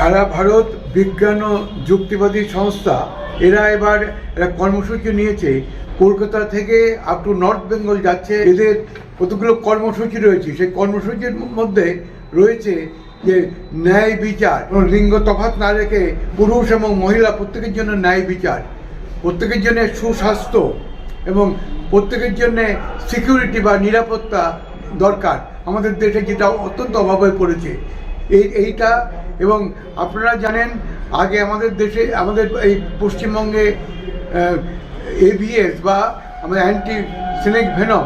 সারা ভারত বিজ্ঞান ও যুক্তিবাদী সংস্থা, এরা এবার একটা কর্মসূচি নিয়েছে। কলকাতা থেকে আপ টু নর্থ বেঙ্গল যাচ্ছে। এদের কতগুলো কর্মসূচি রয়েছে? সেই কর্মসূচির মধ্যে রয়েছে যে ন্যায় বিচার লিঙ্গ তফাৎ না রেখে পুরুষ এবং মহিলা প্রত্যেকের জন্য ন্যায় বিচার, প্রত্যেকের জন্য সুস্বাস্থ্য, এবং প্রত্যেকের জন্যে সিকিউরিটি বা নিরাপত্তা দরকার। আমাদের দেশে যেটা অত্যন্ত অভাব পড়েছে। এই, এইটা এবং আপনারা জানেন, আগে আমাদের দেশে, আমাদের এই পশ্চিমবঙ্গে এভিএস বা আমাদের অ্যান্টি সিনেক ভেনম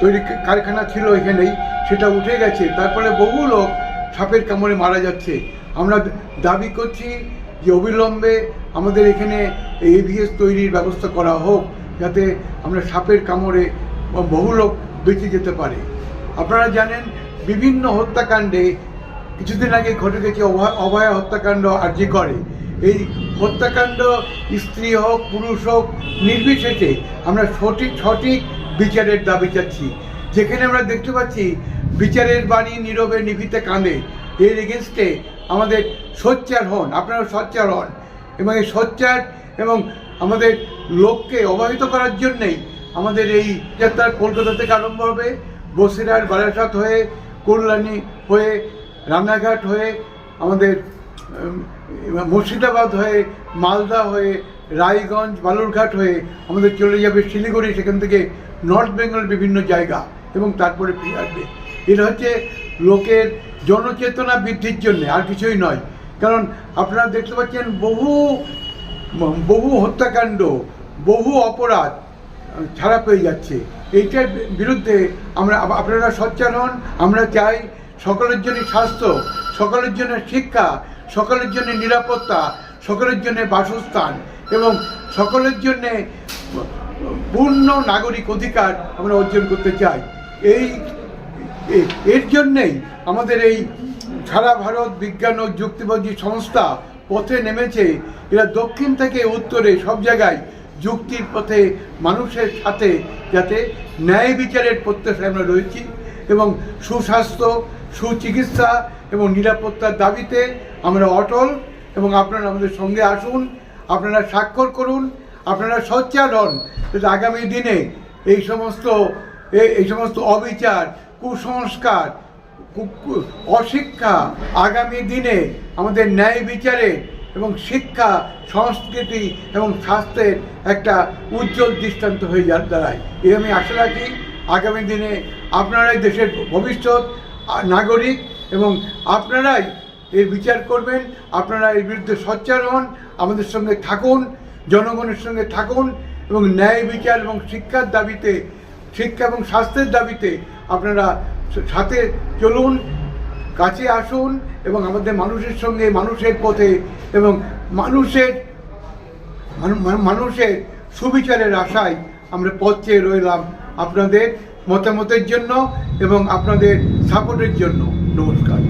তৈরি কারখানা ছিল এখানেই, সেটা উঠে গেছে। তারপরে বহু লোক সাপের কামড়ে মারা যাচ্ছে। আমরা দাবি করছি যে অবিলম্বে আমাদের এখানে এভিএস তৈরির ব্যবস্থা করা হোক, যাতে আমরা সাপের কামড়ে বহু লোক বেঁচে যেতে পারে। আপনারা জানেন, বিভিন্ন হত্যাকাণ্ডে কিছুদিন আগে ঘটে গেছে অভয় হত্যাকাণ্ড আর্জি করে। এই হত্যাকাণ্ড স্ত্রী হোক, পুরুষ হোক, নির্বিশেষে আমরা সঠিক সঠিক বিচারের দাবি চাচ্ছি। যেখানে আমরা দেখতে পাচ্ছি, বিচারের বাণী নীরবে নিভিতে কাঁদে। এর এগেনস্টে আমাদের সোচ্চার হন আপনারা সোচ্চার হন। এবং এই সোচ্চার এবং আমাদের লোককে অবহিত করার জন্যেই আমাদের এই যাত্রা কলকাতা থেকে আরম্ভ হবে। বসিরহাট, বারাসাত হয়ে, কল্যাণী হয়ে রানাঘাট হয়ে আমাদের মুর্শিদাবাদ হয়ে মালদা হয়ে রায়গঞ্জ, বালুরঘাট হয়ে আমাদের চলে যাবে শিলিগুড়ি, সেখান থেকে নর্থ বেঙ্গল বিভিন্ন জায়গা এবং তারপরে ফিরে আসবে। এটা হচ্ছে লোকের জনচেতনা বৃদ্ধির জন্যে, আর কিছুই নয়। কারণ আপনারা দেখতে পাচ্ছেন বহু বহু হত্যাকাণ্ড, বহু অপরাধ ছাড়া পেয়ে যাচ্ছে। এইটার বিরুদ্ধে আমরা আপনারা সোচ্চার হন, আমরা চাই সকলের জন্য স্বাস্থ্য, সকলের জন্য শিক্ষা, সকলের জন্য নিরাপত্তা, সকলের জন্য বাসস্থান এবং সকলের জন্যে পূর্ণ নাগরিক অধিকার আমরা অর্জন করতে চাই। এই এর জন্যেই আমাদের এই সারা ভারত বিজ্ঞান ও যুক্তিবাদী সংস্থা পথে নেমেছে। এরা দক্ষিণ থেকে উত্তরে সব জায়গায় যুক্তির পথে মানুষের সাথে যাতে ন্যায় বিচারের প্রত্যাশায় আমরা রয়েছি এবং সুস্বাস্থ্য সুচিকিৎসা এবং নিরাপত্তার দাবিতে আমরা অটল এবং আপনারা আমাদের সঙ্গে আসুন, আপনারা স্বাক্ষর করুন, আপনারা সোচ্চার হন যাতে আগামী দিনে এই সমস্ত এই সমস্ত অবিচার, কুসংস্কার অশিক্ষা আগামী দিনে আমাদের ন্যায় বিচারে এবং শিক্ষা, সংস্কৃতি এবং স্বাস্থ্যের একটা উজ্জ্বল দৃষ্টান্ত হয়ে যা দাঁড়ায়। এই আমি আশা রাখি আগামী দিনে আপনারাই দেশের ভবিষ্যৎ নাগরিক এবং আপনারাই এর বিচার করবেন, আপনারা এর বিরুদ্ধে সোচ্চার হন, আমাদের সঙ্গে থাকুন, জনগণের সঙ্গে থাকুন এবং ন্যায় বিচার এবং শিক্ষার দাবিতে, শিক্ষা এবং স্বাস্থ্যের দাবিতে আপনারা সাথে চলুন, কাছে আসুন এবং আমাদের মানুষের সঙ্গে মানুষের পথে এবং মানুষের মানু- মানু- মানুষের সুবিচারের আশায় আমরা পথ চেয়ে রইলাম আপনাদের। মতামতের জন্য এবং আপনাদের সাপোর্টের জন্য নমস্কার।